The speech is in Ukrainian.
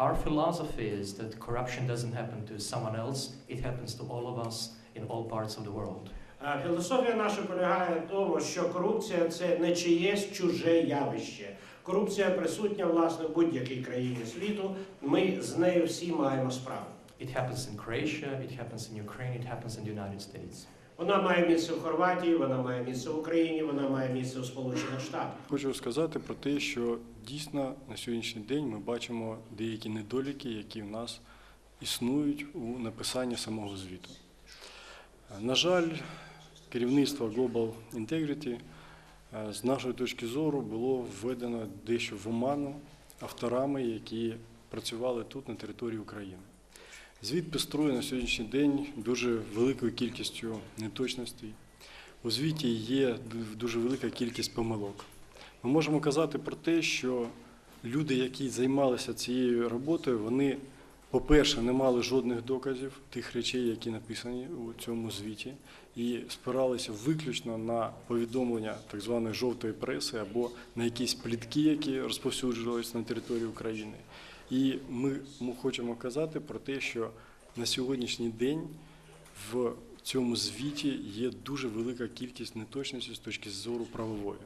Our philosophy is that corruption doesn't happen to someone else, it happens to all of us in all parts of the world. Е, Філософія наша полягає в тому, що корупція це не чиєсь чуже явище. Корупція присутня власне в будь-якій країні світу. Ми з нею всі маємо справу. It happens in Croatia, it happens in Ukraine, it happens in the United States. Вона має місце в Хорватії, вона має місце в Україні, вона має місце у Сполучених Штатах. Хочу сказати про те, що дійсно на сьогоднішній день ми бачимо деякі недоліки, які в нас існують у написанні самого звіту. На жаль, керівництво Global Integrity е, з нашої точки зору було введено дещо в оману авторами, які працювали тут на території України. Звіт пеструє на сьогоднішній день дуже великою кількістю неточностей. У звіті є дуже велика кількість помилок. Ми можемо казати про те, що люди, які займалися цією роботою, вони, по-перше, не мали жодних доказів тих речей, які написані у цьому звіті, і спиралися виключно на повідомлення так званої жовтої преси або на якісь плітки, які розповсюджувалися на території України. І ми хочемо казати про те, що на сьогоднішній день в цьому звіті є дуже велика кількість неточностей з точки зору правової.